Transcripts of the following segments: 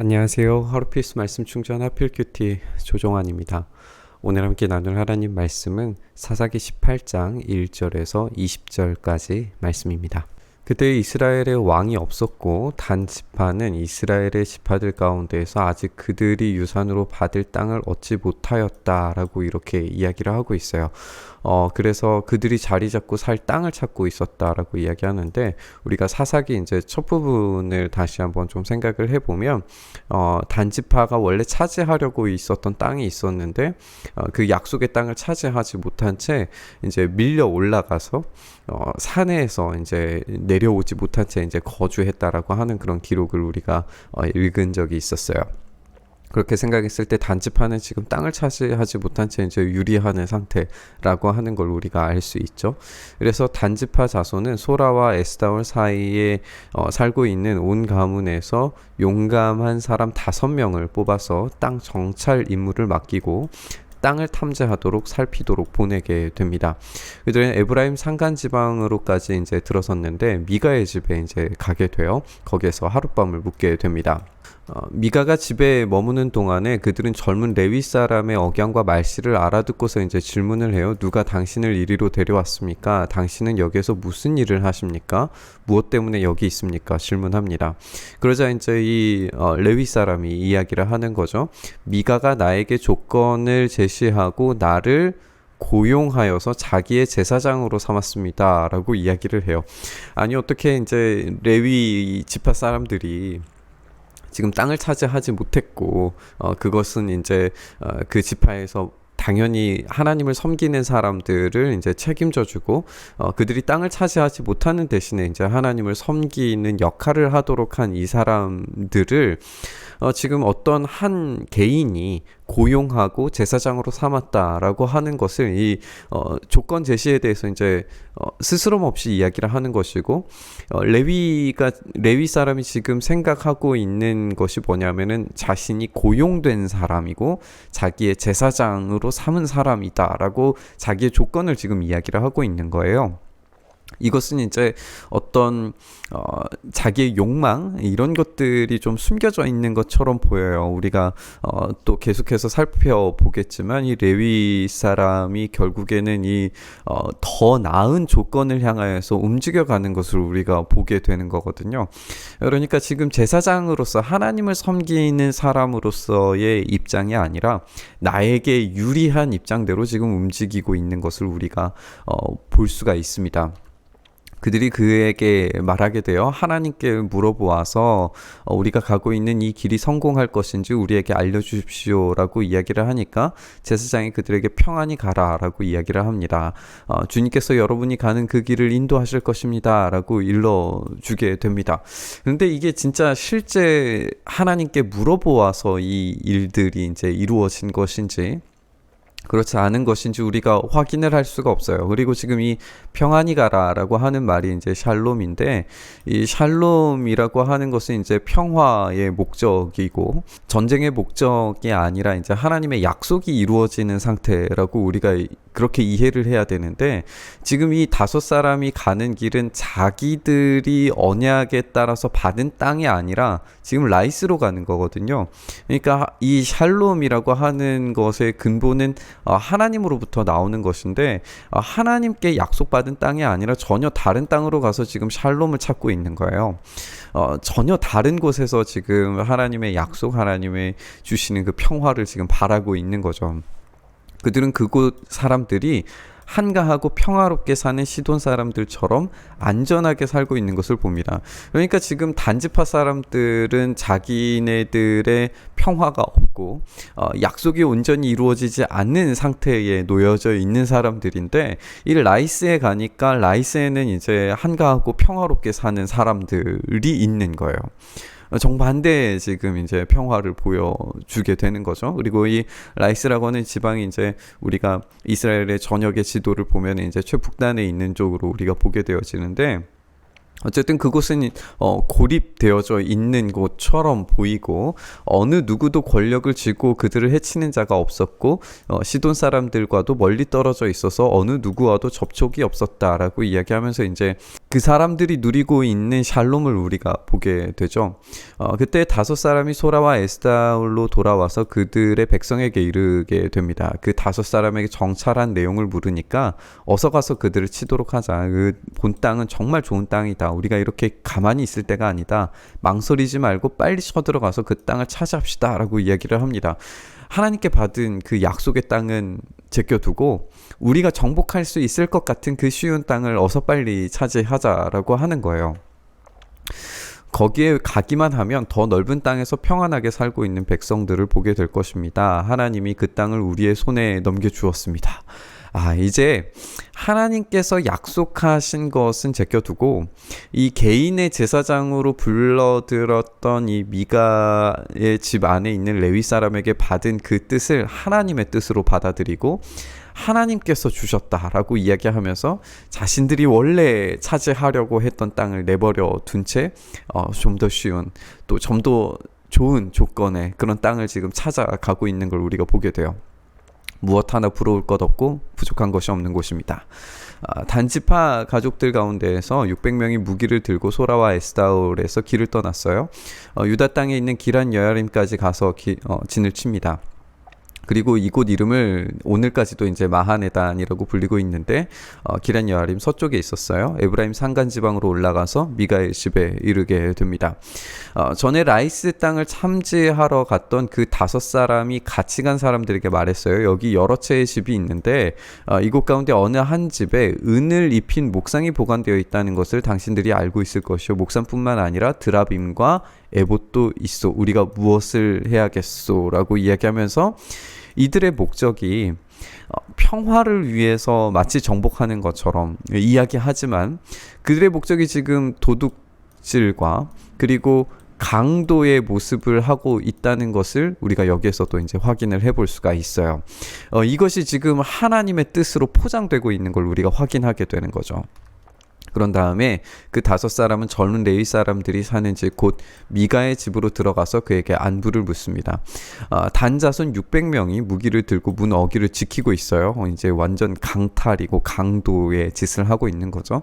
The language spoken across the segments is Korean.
안녕하세요. 하루피스 말씀 충전 하필 큐티 조종환입니다. 오늘 함께 나눌 하나님 말씀은 사사기 18장 1절에서 20절까지 말씀입니다. 그때 이스라엘의 왕이 없었고 단 지파는 이스라엘의 지파들 가운데에서 아직 그들이 유산으로 받을 땅을 얻지 못하였다라고 이렇게 이야기를 하고 있어요. 어, 그래서 그들이 자리 잡고 살 땅을 찾고 있었다라고 이야기하는데 우리가 사사기 이제 첫 부분을 다시 한번 좀 생각을 해보면 어, 단지파가 원래 차지하려고 있었던 땅이 있었는데 어, 그 약속의 땅을 차지하지 못한 채 이제 밀려 올라가서 어, 산에서 이제 내려오지 못한 채 이제 거주했다라고 하는 그런 기록을 우리가 어, 읽은 적이 있었어요. 그렇게 생각했을 때 단지파는 지금 땅을 차지하지 못한 채 이제 유리하는 상태라고 하는 걸 우리가 알 수 있죠. 그래서 단지파 자손은 소라와 에스다올 사이에 어, 살고 있는 온 가문에서 용감한 사람 다섯 명을 뽑아서 땅 정찰 임무를 맡기고 땅을 탐지하도록 살피도록 보내게 됩니다. 그들은 에브라임 산간 지방으로까지 이제 들어섰는데 미가의 집에 이제 가게 돼요. 거기에서 하룻밤을 묵게 됩니다. 어, 미가가 집에 머무는 동안에 그들은 젊은 레위 사람의 억양과 말씨를 알아듣고서 이제 질문을 해요. 누가 당신을 이리로 데려왔습니까? 당신은 여기에서 무슨 일을 하십니까? 무엇 때문에 여기 있습니까? 질문합니다. 그러자 이제 이 어, 레위 사람이 이야기를 하는 거죠. 미가가 나에게 조건을 제시하고 나를 고용하여서 자기의 제사장으로 삼았습니다. 라고 이야기를 해요. 아니, 어떻게 이제 레위 지파 사람들이 지금 땅을 차지하지 못했고 어, 그것은 이제 어, 그 지파에서 당연히 하나님을 섬기는 사람들을 이제 책임져주고 어, 그들이 땅을 차지하지 못하는 대신에 이제 하나님을 섬기는 역할을 하도록 한 이 사람들을 어, 지금 어떤 한 개인이 고용하고 제사장으로 삼았다라고 하는 것을 이 어, 조건 제시에 대해서 이제 어, 스스럼 없이 이야기를 하는 것이고 어, 레위가 레위 사람이 지금 생각하고 있는 것이 뭐냐면은 자신이 고용된 사람이고 자기의 제사장으로 삼은 사람이다라고 자기의 조건을 지금 이야기를 하고 있는 거예요. 이것은 이제 어떤 어, 자기의 욕망 이런 것들이 좀 숨겨져 있는 것처럼 보여요. 우리가 어, 또 계속해서 살펴보겠지만 이 레위 사람이 결국에는 이더 어, 나은 조건을 향하여서 움직여가는 것을 우리가 보게 되는 거거든요. 그러니까 지금 제사장으로서 하나님을 섬기는 사람으로서의 입장이 아니라 나에게 유리한 입장대로 지금 움직이고 있는 것을 우리가 어, 볼 수가 있습니다. 그들이 그에게 말하게 되어 하나님께 물어보아서 어, 우리가 가고 있는 이 길이 성공할 것인지 우리에게 알려주십시오라고 이야기를 하니까 제사장이 그들에게 평안히 가라라고 이야기를 합니다. 어, 주님께서 여러분이 가는 그 길을 인도하실 것입니다라고 일러주게 됩니다. 그런데 이게 진짜 실제 하나님께 물어보아서 이 일들이 이제 이루어진 것인지 그렇지 않은 것인지 우리가 확인을 할 수가 없어요. 그리고 지금 이 평안히 가라라고 하는 말이 이제 샬롬인데 이 샬롬이라고 하는 것은 이제 평화의 목적이고 전쟁의 목적이 아니라 이제 하나님의 약속이 이루어지는 상태라고 우리가 그렇게 이해를 해야 되는데 지금 이 다섯 사람이 가는 길은 자기들이 언약에 따라서 받은 땅이 아니라 지금 라이스로 가는 거거든요. 그러니까 이 샬롬이라고 하는 것의 근본은 어, 하나님으로부터 나오는 것인데 어, 하나님께 약속받은 땅이 아니라 전혀 다른 땅으로 가서 지금 샬롬을 찾고 있는 거예요. 어, 전혀 다른 곳에서 지금 하나님의 약속, 하나님의 주시는 그 평화를 지금 바라고 있는 거죠. 그들은 그곳 사람들이 한가하고 평화롭게 사는 시돈 사람들처럼 안전하게 살고 있는 것을 봅니다. 그러니까 지금 단지파 사람들은 자기네들의 평화가 없고 어, 약속이 온전히 이루어지지 않는 상태에 놓여져 있는 사람들인데 이 라이스에 가니까 라이스에는 이제 한가하고 평화롭게 사는 사람들이 있는 거예요. 정반대 지금 이제 평화를 보여주게 되는 거죠. 그리고 이 라이스라고 하는 지방이 이제 우리가 이스라엘의 전역의 지도를 보면 이제 최북단에 있는 쪽으로 우리가 보게 되어지는데 어쨌든 그곳은 어, 고립되어져 있는 곳처럼 보이고 어느 누구도 권력을 쥐고 그들을 해치는 자가 없었고 어, 시돈 사람들과도 멀리 떨어져 있어서 어느 누구와도 접촉이 없었다라고 이야기하면서 이제 그 사람들이 누리고 있는 샬롬을 우리가 보게 되죠. 어, 그때 다섯 사람이 소라와 에스다울로 돌아와서 그들의 백성에게 이르게 됩니다. 그 다섯 사람에게 정찰한 내용을 물으니까 어서 가서 그들을 치도록 하자. 그 본 땅은 정말 좋은 땅이다. 우리가 이렇게 가만히 있을 때가 아니다. 망설이지 말고 빨리 쳐들어가서 그 땅을 차지합시다 라고 이야기를 합니다. 하나님께 받은 그 약속의 땅은 제껴두고 우리가 정복할 수 있을 것 같은 그 쉬운 땅을 어서 빨리 차지하자라고 하는 거예요. 거기에 가기만 하면 더 넓은 땅에서 평안하게 살고 있는 백성들을 보게 될 것입니다. 하나님이 그 땅을 우리의 손에 넘겨 주었습니다. 아, 이제 하나님께서 약속하신 것은 제껴두고 이 개인의 제사장으로 불러들었던 이 미가의 집 안에 있는 레위 사람에게 받은 그 뜻을 하나님의 뜻으로 받아들이고 하나님께서 주셨다라고 이야기하면서 자신들이 원래 차지하려고 했던 땅을 내버려 둔채 어, 좀더 쉬운 또 좀 더 좋은 조건의 그런 땅을 지금 찾아가고 있는 걸 우리가 보게 돼요. 무엇 하나 부러울 것 없고 부족한 것이 없는 곳입니다. 아, 단지파 가족들 가운데에서 600명이 무기를 들고 소라와 에스다울에서 길을 떠났어요. 어, 유다 땅에 있는 기란 여야림까지 가서 기, 어, 진을 칩니다. 그리고 이곳 이름을 오늘까지도 이제 마하네단이라고 불리고 있는데 어, 기란 여아림 서쪽에 있었어요. 에브라임 산간 지방으로 올라가서 미가엘 집에 이르게 됩니다. 어, 전에 라이스 땅을 참지하러 갔던 그 다섯 사람이 같이 간 사람들에게 말했어요. 여기 여러 채의 집이 있는데 어, 이곳 가운데 어느 한 집에 은을 입힌 목상이 보관되어 있다는 것을 당신들이 알고 있을 것이요. 목상뿐만 아니라 드라빔과 에봇도 있어. 우리가 무엇을 해야겠소라고 이야기하면서 이들의 목적이 어, 평화를 위해서 마치 정복하는 것처럼 이야기하지만 그들의 목적이 지금 도둑질과 그리고 강도의 모습을 하고 있다는 것을 우리가 여기에서도 이제 확인을 해볼 수가 있어요. 어, 이것이 지금 하나님의 뜻으로 포장되고 있는 걸 우리가 확인하게 되는 거죠. 그런 다음에 그 다섯 사람은 젊은 레위 사람들이 사는 집 곧 미가의 집으로 들어가서 그에게 안부를 묻습니다. 어, 단자손 600명이 무기를 들고 문 어기를 지키고 있어요. 어, 이제 완전 강탈이고 강도의 짓을 하고 있는 거죠.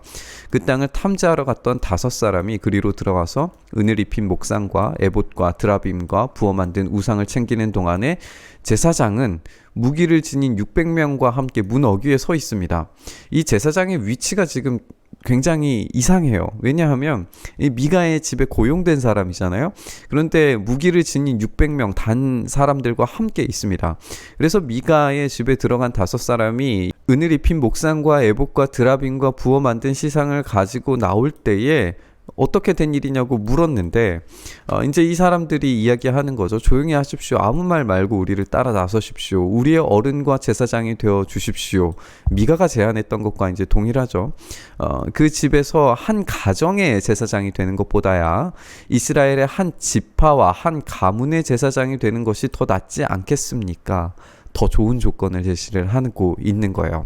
그 땅을 탐지하러 갔던 다섯 사람이 그리로 들어가서 은을 입힌 목상과 에봇과 드라빔과 부어 만든 우상을 챙기는 동안에 제사장은 무기를 지닌 600명과 함께 문 어귀에 서 있습니다. 이 제사장의 위치가 지금 굉장히 이상해요. 왜냐하면 이 미가의 집에 고용된 사람이잖아요. 그런데 무기를 지닌 600명 단 사람들과 함께 있습니다. 그래서 미가의 집에 들어간 다섯 사람이 은을 입힌 목상과 에복과 드라빈과 부어 만든 시상을 가지고 나올 때에 어떻게 된 일이냐고 물었는데 어, 이제 이 사람들이 이야기하는 거죠. 조용히 하십시오. 아무 말 말고 우리를 따라 나서십시오. 우리의 어른과 제사장이 되어 주십시오. 미가가 제안했던 것과 이제 동일하죠. 어, 그 집에서 한 가정의 제사장이 되는 것보다야 이스라엘의 한 지파와 한 가문의 제사장이 되는 것이 더 낫지 않겠습니까? 더 좋은 조건을 제시를 하고 있는 거예요.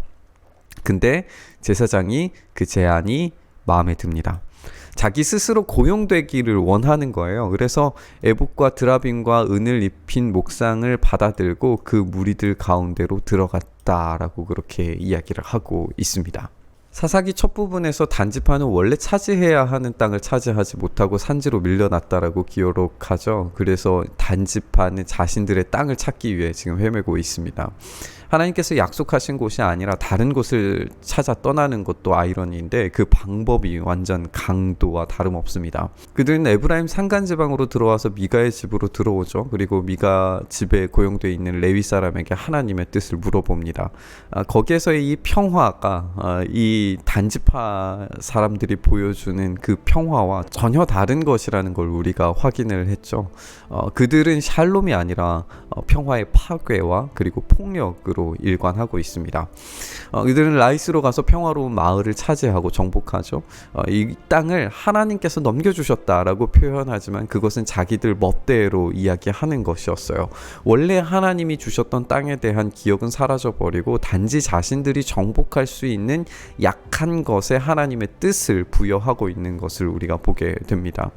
근데 제사장이 그 제안이 마음에 듭니다. 자기 스스로 고용되기를 원하는 거예요. 그래서 에복과 드라빈과 은을 입힌 목상을 받아들고 그 무리들 가운데로 들어갔다라고 그렇게 이야기를 하고 있습니다. 사사기 첫 부분에서 단지파는 원래 차지해야 하는 땅을 차지하지 못하고 산지로 밀려났다라고 기록하죠. 그래서 단지파는 자신들의 땅을 찾기 위해 지금 헤매고 있습니다. 하나님께서 약속하신 곳이 아니라 다른 곳을 찾아 떠나는 것도 아이러니인데 그 방법이 완전 강도와 다름없습니다. 그들은 에브라임 산간 지방으로 들어와서 미가의 집으로 들어오죠. 그리고 미가 집에 고용되어 있는 레위 사람에게 하나님의 뜻을 물어봅니다. 아, 거기에서의 이 평화가 아, 이 단지파 사람들이 보여주는 그 평화와 전혀 다른 것이라는 걸 우리가 확인을 했죠. 어, 그들은 샬롬이 아니라 어, 평화의 파괴와 그리고 폭력으로 것으로 일관하고 있습니다. 어, 이들은 라이스로 가서 평화로운 마을을 차지하고 정복하죠. 어, 이 땅을 하나님께서 넘겨주셨다라고 표현하지만 그것은 자기들 멋대로 이야기하는 것이었어요. 원래 하나님이 주셨던 땅에 대한 기억은 사라져 버리고 단지 자신들이 정복할 수 있는 약한 것에 하나님의 뜻을 부여하고 있는 것을 우리가 보게 됩니다.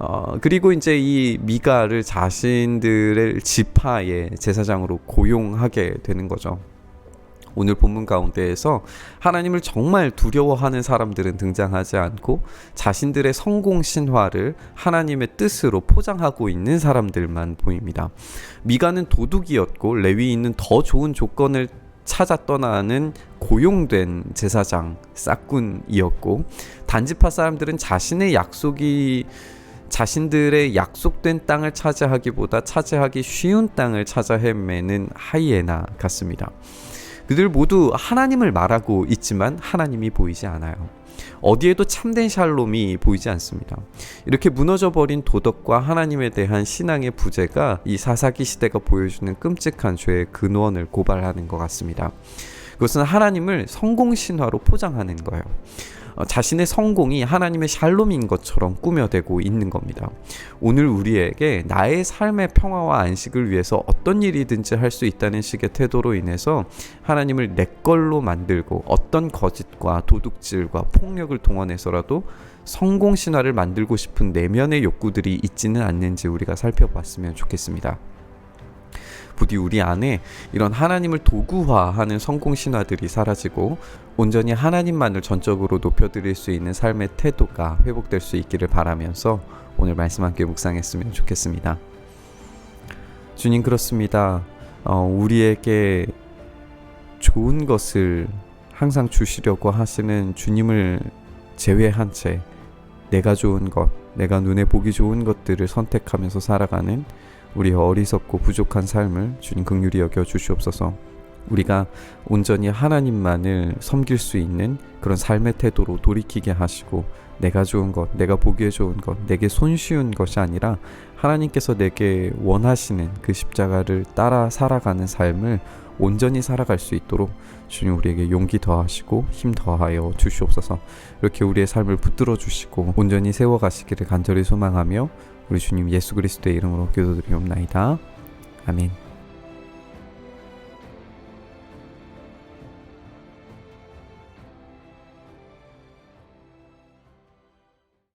어, 그리고 이제 이 미가를 자신들의 지파의 제사장으로 고용하게 되는 거죠. 오늘 본문 가운데에서 하나님을 정말 두려워하는 사람들은 등장하지 않고 자신들의 성공 신화를 하나님의 뜻으로 포장하고 있는 사람들만 보입니다. 미가는 도둑이었고 레위인은 더 좋은 조건을 찾아 떠나는 고용된 제사장 싹군이었고 단지파 사람들은 자신의 약속이 자신들의 약속된 땅을 차지하기보다 차지하기 쉬운 땅을 찾아 헤매는 하이에나 같습니다. 그들 모두 하나님을 말하고 있지만 하나님이 보이지 않아요. 어디에도 참된 샬롬이 보이지 않습니다. 이렇게 무너져 버린 도덕과 하나님에 대한 신앙의 부재가 이 사사기 시대가 보여주는 끔찍한 죄의 근원을 고발하는 것 같습니다. 그것은 하나님을 성공 신화로 포장하는 거예요. 어, 자신의 성공이 하나님의 샬롬인 것처럼 꾸며대고 있는 겁니다. 오늘 우리에게 나의 삶의 평화와 안식을 위해서 어떤 일이든지 할 수 있다는 식의 태도로 인해서 하나님을 내 걸로 만들고 어떤 거짓과 도둑질과 폭력을 동원해서라도 성공 신화를 만들고 싶은 내면의 욕구들이 있지는 않는지 우리가 살펴봤으면 좋겠습니다. 부디 우리 안에 이런 하나님을 도구화하는 성공 신화들이 사라지고 온전히 하나님만을 전적으로 높여드릴 수 있는 삶의 태도가 회복될 수 있기를 바라면서 오늘 말씀 함께 묵상했으면 좋겠습니다. 주님 그렇습니다. 어, 우리에게 좋은 것을 항상 주시려고 하시는 주님을 제외한 채 내가 좋은 것, 내가 눈에 보기 좋은 것들을 선택하면서 살아가는 우리의 어리석고 부족한 삶을 주님 긍휼히 여겨 주시옵소서. 우리가 온전히 하나님만을 섬길 수 있는 그런 삶의 태도로 돌이키게 하시고 내가 좋은 것, 내가 보기에 좋은 것, 내게 손쉬운 것이 아니라 하나님께서 내게 원하시는 그 십자가를 따라 살아가는 삶을 온전히 살아갈 수 있도록 주님 우리에게 용기 더하시고 힘 더하여 주시옵소서. 이렇게 우리의 삶을 붙들어 주시고 온전히 세워 가시기를 간절히 소망하며 우리 주님 예수 그리스도의 이름으로 기도드리옵나이다. 아멘.